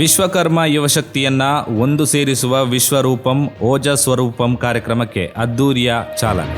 ವಿಶ್ವಕರ್ಮ ಯುವಶಕ್ತಿಯನ್ನ ಒಂದು ಸೇರಿಸುವ ವಿಶ್ವರೂಪಂ ಓಜಸ್ವರೂಪಂ ಕಾರ್ಯಕ್ರಮಕ್ಕೆ ಅದ್ದೂರಿಯ ಚಾಲನೆ.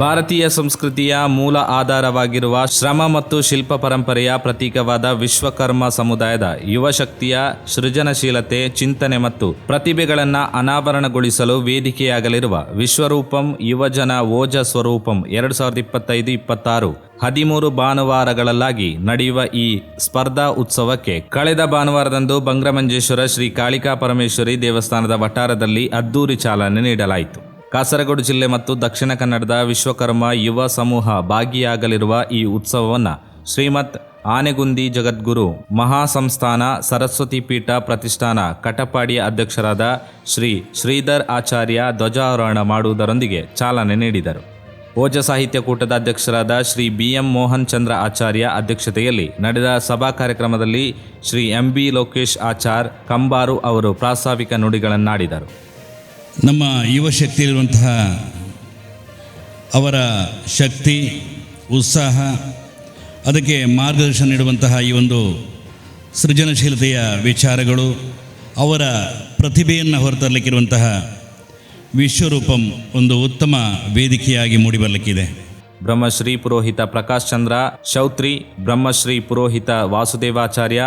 ಭಾರತೀಯ ಸಂಸ್ಕೃತಿಯ ಮೂಲ ಆಧಾರವಾಗಿರುವ ಶ್ರಮ ಮತ್ತು ಶಿಲ್ಪ ಪರಂಪರೆಯ ಪ್ರತೀಕವಾದ ವಿಶ್ವಕರ್ಮ ಸಮುದಾಯದ ಯುವಶಕ್ತಿಯ ಸೃಜನಶೀಲತೆ, ಚಿಂತನೆ ಮತ್ತು ಪ್ರತಿಭೆಗಳನ್ನು ಅನಾವರಣಗೊಳಿಸಲು ವೇದಿಕೆಯಾಗಲಿರುವ ವಿಶ್ವರೂಪಂ ಯುವಜನ ಓಜ ಸ್ವರೂಪಂ ಎರಡು ಸಾವಿರದ ಇಪ್ಪತ್ತೈದು ಇಪ್ಪತ್ತಾರು ಹದಿಮೂರು ಭಾನುವಾರಗಳಲ್ಲಾಗಿ ನಡೆಯುವ ಈ ಸ್ಪರ್ಧಾ ಉತ್ಸವಕ್ಕೆ ಕಳೆದ ಭಾನುವಾರದಂದು ಬಂಗ್ರಮಂಜೇಶ್ವರ ಶ್ರೀ ಕಾಳಿಕಾ ಪರಮೇಶ್ವರಿ ದೇವಸ್ಥಾನದ ವಠಾರದಲ್ಲಿ ಅದ್ದೂರಿ ಚಾಲನೆ ನೀಡಲಾಯಿತು. ಕಾಸರಗೋಡು ಜಿಲ್ಲೆ ಮತ್ತು ದಕ್ಷಿಣ ಕನ್ನಡದ ವಿಶ್ವಕರ್ಮ ಯುವ ಸಮೂಹ ಭಾಗಿಯಾಗಲಿರುವ ಈ ಉತ್ಸವವನ್ನು ಶ್ರೀಮತ್ ಆನೆಗುಂದಿ ಜಗದ್ಗುರು ಮಹಾಸಂಸ್ಥಾನ ಸರಸ್ವತಿ ಪೀಠ ಪ್ರತಿಷ್ಠಾನ ಕಟಪಾಡಿಯ ಅಧ್ಯಕ್ಷರಾದ ಶ್ರೀ ಶ್ರೀಧರ್ ಆಚಾರ್ಯ ಧ್ವಜಾರೋಹಣ ಮಾಡುವುದರೊಂದಿಗೆ ಚಾಲನೆ ನೀಡಿದರು. ಓಜ ಸಾಹಿತ್ಯ ಕೂಟದ ಅಧ್ಯಕ್ಷರಾದ ಶ್ರೀ ಬಿ ಎಂ ಮೋಹನ್ ಚಂದ್ರ ಆಚಾರ್ಯ ಅಧ್ಯಕ್ಷತೆಯಲ್ಲಿ ನಡೆದ ಸಭಾ ಕಾರ್ಯಕ್ರಮದಲ್ಲಿ ಶ್ರೀ ಎಂ ಬಿ ಲೋಕೇಶ್ ಆಚಾರ್ ಕಂಬಾರು ಅವರು ಪ್ರಾಸ್ತಾವಿಕ ನುಡಿಗಳನ್ನಾಡಿದರು. ನಮ್ಮ ಯುವ ಶಕ್ತಿಯಲ್ಲಿರುವಂತಹ ಅವರ ಶಕ್ತಿ, ಉತ್ಸಾಹ, ಅದಕ್ಕೆ ಮಾರ್ಗದರ್ಶನ ನೀಡುವಂತಹ ಈ ಒಂದು ಸೃಜನಶೀಲತೆಯ ವಿಚಾರಗಳು, ಅವರ ಪ್ರತಿಭೆಯನ್ನು ಹೊರತರಲಿಕ್ಕಿರುವಂತಹ ವಿಶ್ವರೂಪಂ ಒಂದು ಉತ್ತಮ ವೇದಿಕೆಯಾಗಿ ಮೂಡಿಬರಲಿಕ್ಕಿದೆ ಬ್ರಹ್ಮಶ್ರೀ ಪುರೋಹಿತ ಪ್ರಕಾಶ್ ಚಂದ್ರ, ಶೌತ್ರಿ ಬ್ರಹ್ಮಶ್ರೀ ಪುರೋಹಿತ ವಾಸುದೇವಾಚಾರ್ಯ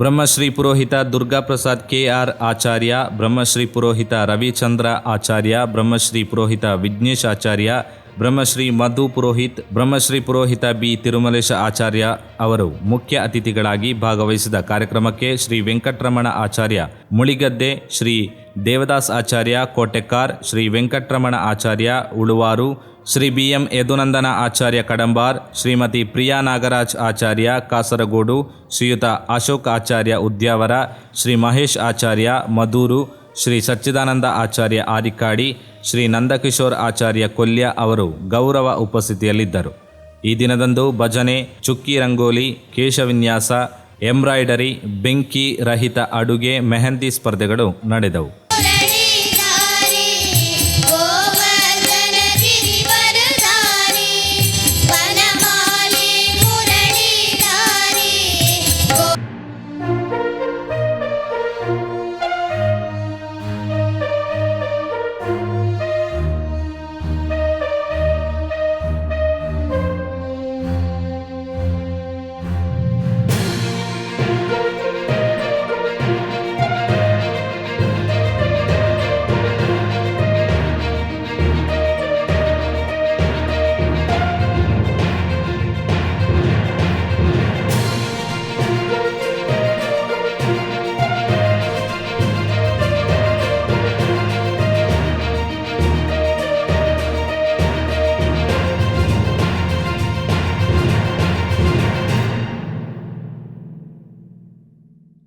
ಬ್ರಹ್ಮಶ್ರೀ ಪುರೋಹಿತ ದುರ್ಗಾಪ್ರಸಾದ್ ಕೆ ಆರ್ ಆಚಾರ್ಯ, ಬ್ರಹ್ಮಶ್ರೀ ಪುರೋಹಿತ ರವಿಚಂದ್ರ ಆಚಾರ್ಯ, ಬ್ರಹ್ಮಶ್ರೀ ಪುರೋಹಿತ ವಿಘ್ನೇಶ್ ಆಚಾರ್ಯ, ಬ್ರಹ್ಮಶ್ರೀ ಮಧು ಪುರೋಹಿತ್, ಬ್ರಹ್ಮಶ್ರೀ ಪುರೋಹಿತ ಬಿ ತಿರುಮಲೇಶ ಆಚಾರ್ಯ ಅವರು ಮುಖ್ಯ ಅತಿಥಿಗಳಾಗಿ ಭಾಗವಹಿಸಿದ ಕಾರ್ಯಕ್ರಮಕ್ಕೆ ಶ್ರೀ ವೆಂಕಟರಮಣ ಆಚಾರ್ಯ ಮುಳಿಗದ್ದೆ, ಶ್ರೀ ದೇವದಾಸ್ ಆಚಾರ್ಯ, ಕೋಟೆಕ್ಕಾರ್ ಶ್ರೀ ವೆಂಕಟರಮಣ ಆಚಾರ್ಯ, ಉಳುವಾರು ಶ್ರೀ ಬಿ ಎಂ ಯದುನಂದನ ಆಚಾರ್ಯ ಕಡಂಬಾರ್, ಶ್ರೀಮತಿ ಪ್ರಿಯಾ ನಾಗರಾಜ್ ಆಚಾರ್ಯ ಕಾಸರಗೋಡು, ಶ್ರೀಯುತ ಅಶೋಕ್ ಆಚಾರ್ಯ ಉದ್ಯಾವರ, ಶ್ರೀ ಮಹೇಶ್ ಆಚಾರ್ಯ ಮಧೂರು ಶ್ರೀ ಸಚ್ಚಿದಾನಂದ ಆಚಾರ್ಯ ಆರಿಕಾಡಿ ಶ್ರೀ ನಂದಕಿಶೋರ್ ಆಚಾರ್ಯ ಕೊಲ್ಯ ಅವರು ಗೌರವ ಉಪಸ್ಥಿತಿಯಲ್ಲಿದ್ದರು. ಈ ದಿನದಂದು ಭಜನೆ, ಚುಕ್ಕಿ ರಂಗೋಲಿ, ಕೇಶವಿನ್ಯಾಸ, ಎಂಬ್ರಾಯ್ಡರಿ, ಬೆಂಕಿ ರಹಿತ ಅಡುಗೆ, ಮೆಹಂದಿ ಸ್ಪರ್ಧೆಗಳು ನಡೆದವು.